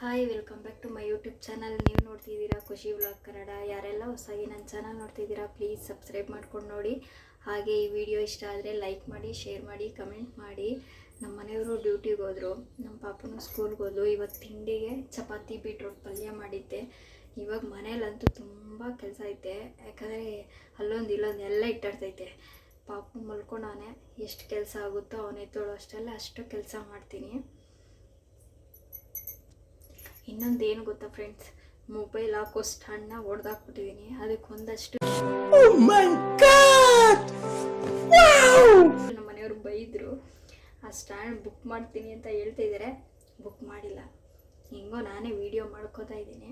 Hi welcome back to my YouTube channel ನೀವು ನೋಡ್ತಿದ್ದೀರಾ ಖುಷಿ ವ್ಲಾಗ್ ಕನ್ನಡ. ಯಾರೆಲ್ಲ ಹೊಸಾಗಿ ನನ್ನ ಚಾನಲ್ ನೋಡ್ತಿದ್ದೀರಾ ಪ್ಲೀಸ್ ಸಬ್ಸ್ಕ್ರೈಬ್ ಮಾಡ್ಕೊಂಡು ನೋಡಿ. ಹಾಗೆ ಈ ವಿಡಿಯೋ ಇಷ್ಟ ಆದರೆ ಲೈಕ್ ಮಾಡಿ ಶೇರ್ ಮಾಡಿ ಕಮೆಂಟ್ ಮಾಡಿ. ನಮ್ಮ ಮನೆಯವರು ಡ್ಯೂಟಿಗೆ ಹೋದರು. ನಮ್ಮ ಪಾಪನೂ ಸ್ಕೂಲ್ಗೆ ಹೋದ್ರು ಇವತ್ತು ತಿಂಡಿಗೆ ಚಪಾತಿ ಬೀಟ್ರೋಟ್ ಪಲ್ಯ ಮಾಡಿದ್ದೆ. ಇವಾಗ ಮನೇಲಂತೂ ತುಂಬ ಕೆಲಸ ಐತೆ. ಯಾಕಂದರೆ ಅಲ್ಲೊಂದು ಇಲ್ಲೊಂದು ಎಲ್ಲ ಇಟ್ಟಾಡ್ತೈತೆ. ಪಾಪು ಮಲ್ಕೊಂಡವನೇ ಎಷ್ಟು ಕೆಲಸ ಆಗುತ್ತೋ ಅವನೇ ತೊಳೋ ಅಷ್ಟೆಲ್ಲ ಅಷ್ಟು ಕೆಲಸ ಮಾಡ್ತೀನಿ. ಇನ್ನೊಂದು ಏನು ಗೊತ್ತಾ ಫ್ರೆಂಡ್ಸ್ ಮೊಬೈಲ್ ಹಾಕೋ ಸ್ಟ್ಯಾಂಡ್ನ ಹೊಡೆದಾಕ್ಬಿಟ್ಟಿದ್ದೀನಿ ಅದಕ್ಕೆ ಒಂದಷ್ಟು ನಮ್ಮ ಮನೆಯವರು ಬೈದರು ಆ ಸ್ಟ್ಯಾಂಡ್ ಬುಕ್ ಮಾಡ್ತೀನಿ ಅಂತ ಹೇಳ್ತಾ ಇದ್ದಾರೆ ಬುಕ್ ಮಾಡಿಲ್ಲ. ಹೆಂಗೋ ನಾನೇ ವಿಡಿಯೋ ಮಾಡ್ಕೋತಾ ಇದ್ದೀನಿ.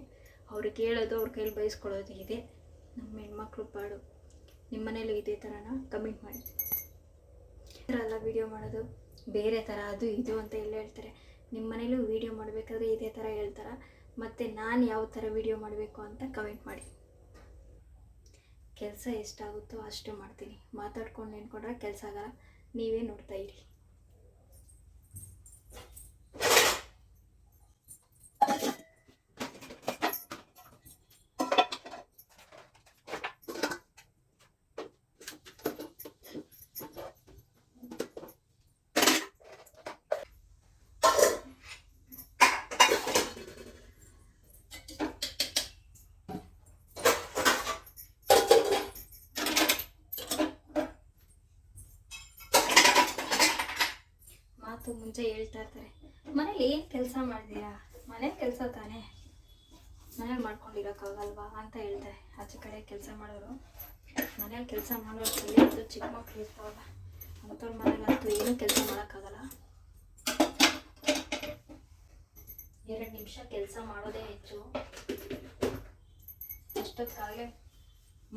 ಅವ್ರು ಕೇಳೋದು ಅವ್ರ ಕೈಲಿ ಬಯಸ್ಕೊಳ್ಳೋದು ಇದೆ. ನಮ್ಮ ಹೆಣ್ಮಕ್ಳು ಪಾಡು. ನಿಮ್ಮ ಮನೇಲೂ ಇದೇ ಥರನ ಕಮೆಂಟ್ ಮಾಡಿ. ಈ ಥರ ಎಲ್ಲ ವೀಡಿಯೋ ಮಾಡೋದು ಬೇರೆ ಥರ ಅದು ಇದು ಅಂತ ಎಲ್ಲ ಹೇಳ್ತಾರೆ. ನಿಮ್ಮ ಮನೇಲೂ ವೀಡಿಯೋ ಮಾಡಬೇಕಾದ್ರೆ ಇದೇ ಥರ ಹೇಳ್ತಾರೆ. ಮತ್ತು ನಾನು ಯಾವ ಥರ ವೀಡಿಯೋ ಮಾಡಬೇಕು ಅಂತ ಕಮೆಂಟ್ ಮಾಡಿ. ಕೆಲಸ ಎಷ್ಟಾಗುತ್ತೋ ಅಷ್ಟು ಮಾಡ್ತೀನಿ. ಮಾತಾಡ್ಕೊಂಡು ನೆನ್ಕೊಂಡ್ರೆ ಕೆಲಸ ಆಗಲ್ಲ. ನೀವೇ ನೋಡ್ತಾ ಇರಿ. ಮಾತು ಮುಂಚೆ ಹೇಳ್ತಾ ಇರ್ತಾರೆ. ಮನೇಲಿ ಏನು ಕೆಲಸ ಮಾಡಿದೀರಾ ಮನೆ ಕೆಲಸ ತಾನೇ? ಮನೇಲಿ ಮಾಡ್ಕೊಂಡಿರೋಕ್ಕಾಗಲ್ವಾ ಅಂತ ಹೇಳ್ತಾರೆ ಆಚೆ ಕಡೆ ಕೆಲಸ ಮಾಡೋರು. ಮನೇಲಿ ಕೆಲಸ ಮಾಡೋರು ಅದು ಚಿಕ್ಕ ಮಕ್ಕಳು ಇರ್ತಾವಲ್ಲ, ಅಂಥವ್ರ ಮನೇಲಂತೂ ಏನೂ ಕೆಲಸ ಮಾಡೋಕ್ಕಾಗಲ್ಲ. ಎರಡು ನಿಮಿಷ ಕೆಲಸ ಮಾಡೋದೇ ಹೆಚ್ಚು. ಅಷ್ಟೊತ್ತಾಗಲೇ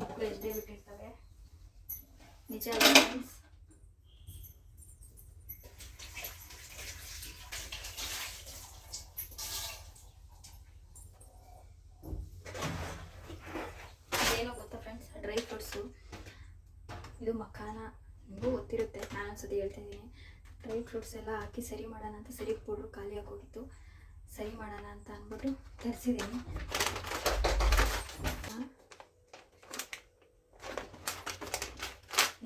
ಮಕ್ಕಳು ಎದ್ದೇ ಬಿಟ್ಟಿರ್ತವೆ ನಿಜ ಅಲ್ವಾ friends? ಏನೋ ಗೊತ್ತಾ ಫ್ರೆಂಡ್ಸ್ ಡ್ರೈ ಫ್ರೂಟ್ಸು ಇದು ಮಖಾನ ನಿಮಗೂ ಗೊತ್ತಿರುತ್ತೆ ಹೇಳ್ತಿದ್ದೀನಿ ಡ್ರೈ ಫ್ರೂಟ್ಸ್ ಎಲ್ಲ ಹಾಕಿ ಸರಿ ಮಾಡೋಣ ಅಂತ ಸರಿ ಪೌಡ್ರು ಖಾಲಿ ಆಗೋಗಿತ್ತು ಸರಿ ಮಾಡೋಣ ಅಂತ ಅಂದ್ಬಿಟ್ಟು ತರಿಸಿದ್ದೀನಿ.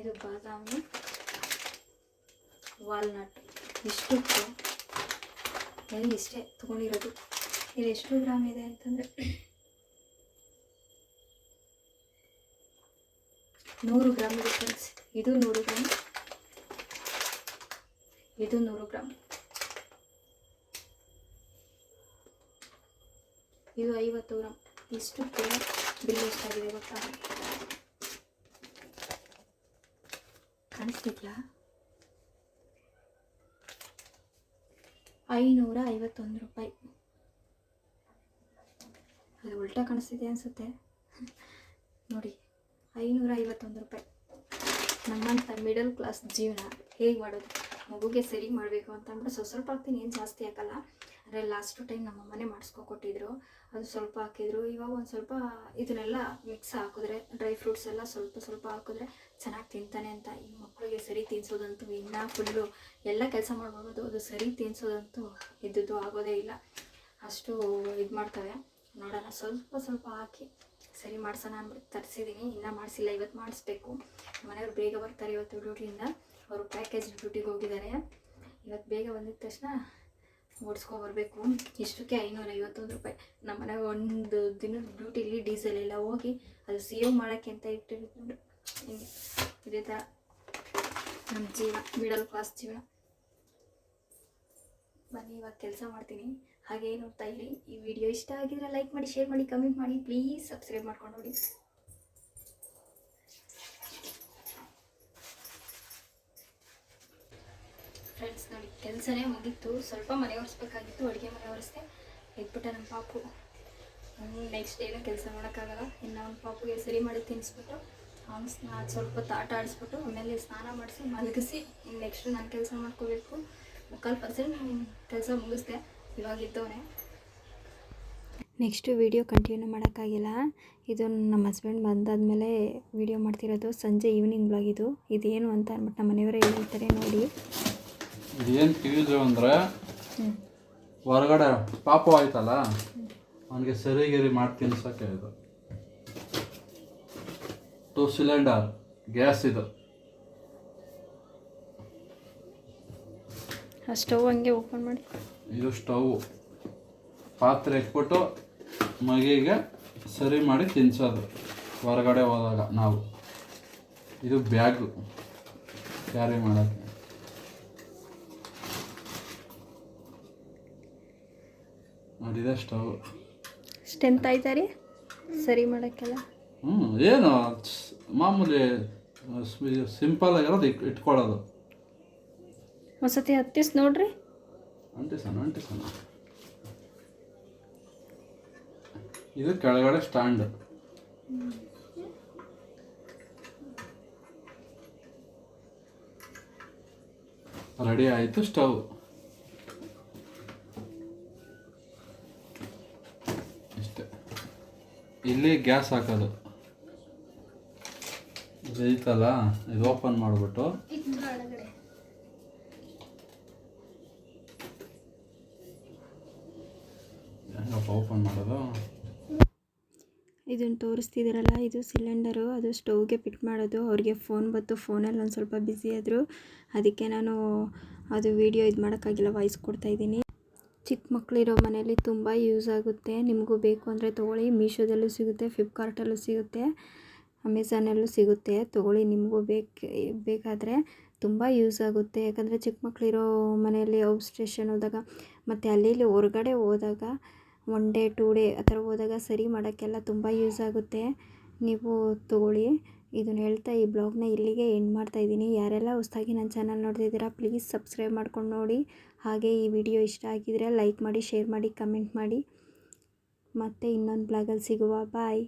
ಇದು ಬಾದಾಮಿ ವಾಲ್ನಟ್. ಇಷ್ಟು ಎಲ್ಲಿ ಇಷ್ಟೇ ತೊಗೊಂಡಿರೋದು. ಇದು ಎಷ್ಟು ಗ್ರಾಮ್ ಇದೆ ಅಂತಂದರೆ ನೂರು ಗ್ರಾಮ್ ಇದೆ ಫ್ರೆಂಡ್ಸ್ ಇದು ನೂರು ಗ್ರಾಮ್. ಇದು ನೂರು ಗ್ರಾಮ್. ಇದು ಐವತ್ತು ಗ್ರಾಮ್. ಇಷ್ಟಕ್ಕೆ ಬಿಲ್ ಎಷ್ಟಾಗಿದೆ ಗೊತ್ತಾ? ಕಾಣಿಸ್ತಿಲ್ಲ ಐನೂರ ಐವತ್ತೊಂದು ರೂಪಾಯಿ. ಅದು ಉಲ್ಟಾ ಕಾಣಿಸ್ತಿದೆ ಅನಿಸುತ್ತೆ. ನೋಡಿ, ಐನೂರ ಐವತ್ತೊಂದು ರೂಪಾಯಿ. ನಮ್ಮಂಥ ಮಿಡಲ್ ಕ್ಲಾಸ್ ಜೀವನ ಹೇಗೆ ಮಾಡೋದು? ಮಗುಗೆ ಸರಿ ಮಾಡಬೇಕು ಅಂತ ಅಂದ್ಬಿಟ್ಟು ಸ್ವಲ್ಪ ಸ್ವಲ್ಪ ಹಾಕ್ತೀನಿ, ಏನು ಜಾಸ್ತಿ ಹಾಕಲ್ಲ. ಅಂದರೆ ಲಾಸ್ಟ್ ಟೈಮ್ ನಮ್ಮ ಮನೆ ಮಾಡಿಸ್ಕೊಟ್ಟಿದ್ರು ಅದು ಸ್ವಲ್ಪ ಹಾಕಿದ್ರು. ಇವಾಗ ಒಂದು ಸ್ವಲ್ಪ ಇದನ್ನೆಲ್ಲ ಮಿಕ್ಸ್ ಹಾಕಿದ್ರೆ ಡ್ರೈ ಫ್ರೂಟ್ಸ್ ಎಲ್ಲ ಸ್ವಲ್ಪ ಸ್ವಲ್ಪ ಹಾಕಿದ್ರೆ ಚೆನ್ನಾಗಿ ತಿಂತಾನೆ ಅಂತ. ಈ ಮಕ್ಕಳಿಗೆ ಸರಿ ತಿನ್ಸೋದಂತೂ ಇನ್ನೂ ಫುಲ್ಲು ಎಲ್ಲ ಕೆಲಸ ಮಾಡ್ಬೋದು ಅದು ಸರಿ ತಿನ್ಸೋದಂತೂ ಇದ್ದದ್ದು ಆಗೋದೇ ಇಲ್ಲ. ಅಷ್ಟು ಇದು ಮಾಡ್ತವೆ. ನೋಡೋಣ. ಸ್ವಲ್ಪ ಸ್ವಲ್ಪ ಹಾಕಿ ಸರಿ ಮಾಡ್ಸೋಣ ಅಂದ್ಬಿಟ್ಟು ತರಿಸಿದ್ದೀನಿ ಇನ್ನೂ ಮಾಡಿಸಿಲ್ಲ. ಇವತ್ತು ಮಾಡಿಸ್ಬೇಕು. ಮನೆಯವ್ರು ಬೇಗ ಬರ್ತಾರೆ ಇವತ್ತು ಡ್ಯೂಟಿಯಿಂದ ಅವರು ಪ್ಯಾಕೇಜ್ ಡ್ಯೂಟಿಗೆ ಹೋಗಿದ್ದಾರೆ. ಇವತ್ತು ಬೇಗ ಬಂದಿದ ತಕ್ಷಣ ಓಡಿಸ್ಕೊಬರ್ಬೇಕು ಇಷ್ಟಕ್ಕೆ ಐನೂರ ಐವತ್ತೊಂದು ರೂಪಾಯಿ. ನಮ್ಮ ಮನೆಗೆ ಒಂದು ದಿನದ ಡ್ಯೂಟಿಲಿ ಡೀಸೆಲ್ ಎಲ್ಲ ಹೋಗಿ ಅದು ಸೇವ್ ಮಾಡೋಕ್ಕೆ ಅಂತ ಇಟ್ಟಿರ್ತಾರೆ ಹಿಂಗೆ ಇದೇ ಥರ ನಮ್ಮ ಜೀವನ ಮಿಡಲ್ ಕ್ಲಾಸ್ ಜೀವನ ಬನ್ನಿ, ಇವಾಗ ಕೆಲಸ ಮಾಡ್ತೀನಿ. ಹಾಗೆ ನೋಡ್ತಾ ಇರಿ. ಈ ವಿಡಿಯೋ ಇಷ್ಟ ಆಗಿದ್ರೆ ಲೈಕ್ ಮಾಡಿ ಶೇರ್ ಮಾಡಿ ಕಮೆಂಟ್ ಮಾಡಿ. ಪ್ಲೀಸ್ ಸಬ್ಸ್ಕ್ರೈಬ್ ಮಾಡ್ಕೊಂಡು ನೋಡಿ. ಫ್ರೆಂಡ್ಸ್ ನೋಡಿ, ಕೆಲಸನೇ ಮುಗೀತು. ಸ್ವಲ್ಪ ಮನೆ ಒರೆಸ್ಬೇಕಾಗಿತ್ತು, ಅಡುಗೆ ಮನೆ ಒರೆಸ್ದೆ. ಎದ್ಬಿಟ್ಟೆ ನಮ್ಮ ಪಾಪು. ನೆಕ್ಸ್ಟ್ ಏನೂ ಕೆಲಸ ಮಾಡೋಕ್ಕಾಗಲ್ಲ. ಇನ್ನು ಅವ್ನ ಪಾಪುಗೆ ಸರಿ ಮಾಡಿ ತಿನ್ನಿಸ್ಬಿಟ್ಟು ಅವ್ನು ಸ್ನಾ ಸ್ವಲ್ಪ ತಾಟ ಆಡಿಸ್ಬಿಟ್ಟು, ಆಮೇಲೆ ಸ್ನಾನ ಮಾಡಿಸಿ ಮಲಗಿಸಿ ನೆಕ್ಸ್ಟ್ ನಾನು ಕೆಲಸ ಮಾಡ್ಕೋಬೇಕು. ಮುಕ್ಕಾಲು ಪರ್ಸೆಂಟ್ ಕೆಲಸ ಮುಗಿಸ್ದೆ, ಇವಾಗ ಇದ್ದವನೇ. ನೆಕ್ಸ್ಟು ವೀಡಿಯೋ ಕಂಟಿನ್ಯೂ ಮಾಡೋಕ್ಕಾಗಿಲ್ಲ. ಇದು ನಮ್ಮ ಹಸ್ಬೆಂಡ್ ಬಂದಾದಮೇಲೆ ವೀಡಿಯೋ ಮಾಡ್ತಿರೋದು ಸಂಜೆ ಈವ್ನಿಂಗ್ ಬ್ಲಾಗ್ ಇದು. ಇದೇನು ಅಂತ ಅಂದ್ಬಿಟ್ಟು ನಮ್ಮ ಮನೆಯವರೇ ಹೇಳ್ತಾರೆ ನೋಡಿ. ಇದೇನು ಫೀಸು ಅಂದರೆ ಹೊರಗಡೆ ಪಾಪ ಆಯ್ತಲ್ಲ ಅವನಿಗೆ ಸರಿಗಿರಿ ಮಾಡಿ ತಿನ್ಸೋಕ್ಕೆ ಇದು. ಟೂ ಸಿಲಿಂಡರ್ ಗ್ಯಾಸ್ ಇದು. ಆ ಸ್ಟವ್ ಹಂಗೆ ಓಪನ್ ಮಾಡಿ. ಇದು ಸ್ಟವ್ ಪಾತ್ರೆ ಇಟ್ಬಿಟ್ಟು ಮಗಿಗೆ ಸರಿ ಮಾಡಿ ತಿನ್ಸೋದು. ಹೊರಗಡೆ ಹೋದಾಗ ನಾವು. ಇದು ಬ್ಯಾಗು ಕ್ಯಾರಿ ಮಾಡೋಕ್ಕೆ. ನೋಡಿದೆ ಸ್ಟವ್ ಸ್ಟ್ರೆಂತ್ ಆಯ್ತಾ ರೀ? ಸರಿ ಮಾಡೋಕ್ಕೆಲ್ಲ. ಹ್ಞೂ ಏನು ಮಾಮೂಲಿ ಸಿಂಪಲ್ ಆಗಿರೋದು ಇಟ್ ಇಟ್ಕೊಳ್ಳೋದು. ಒಂದ್ಸತಿ ಹತ್ತಿಸ್ ನೋಡ್ರಿ. ಅಂಟಿಸೋಣ ಅಂಟಿಸೋಣ ಇದು ಕೆಳಗಡೆ ಸ್ಟ್ಯಾಂಡ್. ರೆಡಿ ಆಯಿತು ಸ್ಟವ್ ಇಷ್ಟೇ ಇಲ್ಲಿ ಗ್ಯಾಸ್ ಹಾಕೋದು. ಇದು ಇದು ಓಪನ್ ಮಾಡಿಬಿಟ್ಟು. ಹೆಂಗಪ್ಪ ಓಪನ್ ಮಾಡೋದು? ಇದನ್ನು ತೋರಿಸ್ತಿದ್ದೀರಲ್ಲ, ಇದು ಸಿಲಿಂಡರು, ಅದು ಸ್ಟೌವ್ಗೆ ಫಿಟ್ ಮಾಡೋದು. ಅವ್ರಿಗೆ ಫೋನ್ ಬಂತು, ಫೋನಲ್ಲಿ ಒಂದು ಸ್ವಲ್ಪ ಬ್ಯುಸಿ ಆದರು. ಅದಕ್ಕೆ ನಾನು ಅದು ವಿಡಿಯೋ ಇದು ಮಾಡೋಕ್ಕಾಗಿಲ್ಲ, ವಾಯ್ಸ್ ಕೊಡ್ತಾಯಿದ್ದೀನಿ ಚಿಕ್ಕ ಮಕ್ಕಳಿರೋ ಮನೆಯಲ್ಲಿ ತುಂಬ ಯೂಸ್ ಆಗುತ್ತೆ. ನಿಮಗೂ ಬೇಕು ಅಂದರೆ ತೊಗೊಳ್ಳಿ. ಮೀಶೋದಲ್ಲೂ ಸಿಗುತ್ತೆ, ಫ್ಲಿಪ್ಕಾರ್ಟಲ್ಲೂ ಸಿಗುತ್ತೆ ಅಮೆಝಾನಲ್ಲೂ ಸಿಗುತ್ತೆ. ತೊಗೊಳ್ಳಿ, ನಿಮಗೂ ಬೇಕು, ಬೇಕಾದರೆ ತುಂಬ ಯೂಸ್ ಆಗುತ್ತೆ. ಯಾಕಂದರೆ ಚಿಕ್ಕ ಮಕ್ಕಳಿರೋ ಮನೆಯಲ್ಲಿ ಸ್ಟೇಷನ್ ಹೋದಾಗ ಮತ್ತು ಅಲ್ಲಿ ಇಲ್ಲಿ ಹೊರಗಡೆ ಹೋದಾಗ ಒನ್ ಡೇ, ಟೂ ಡೇ ಆ ಥರ ಹೋದಾಗ ಸರಿ ಮಾಡೋಕ್ಕೆಲ್ಲ ತುಂಬ ಯೂಸ್ ಆಗುತ್ತೆ. ನೀವು ತೊಗೊಳ್ಳಿ. ಇದನ್ನು ಹೇಳ್ತಾ ಈ ಬ್ಲಾಗ್ನ ಇಲ್ಲಿಗೆ ಎಂಡ್ ಮಾಡ್ತಾ ಇದ್ದೀನಿ. ಯಾರೆಲ್ಲ ಹೊಸ್ದಾಗಿ ನನ್ನ ಚಾನಲ್ ನೋಡ್ತಿದ್ದೀರಾ, ಪ್ಲೀಸ್ ಸಬ್ಸ್ಕ್ರೈಬ್ ಮಾಡ್ಕೊಂಡು ನೋಡಿ. ಹಾಗೆ ಈ ವಿಡಿಯೋ ಇಷ್ಟ ಆಗಿದರೆ ಲೈಕ್ ಮಾಡಿ, ಶೇರ್ ಮಾಡಿ, ಕಮೆಂಟ್ ಮಾಡಿ. ಮತ್ತೆ ಇನ್ನೊಂದು ಬ್ಲಾಗಲ್ಲಿ ಸಿಗುವ. ಬಾಯ್.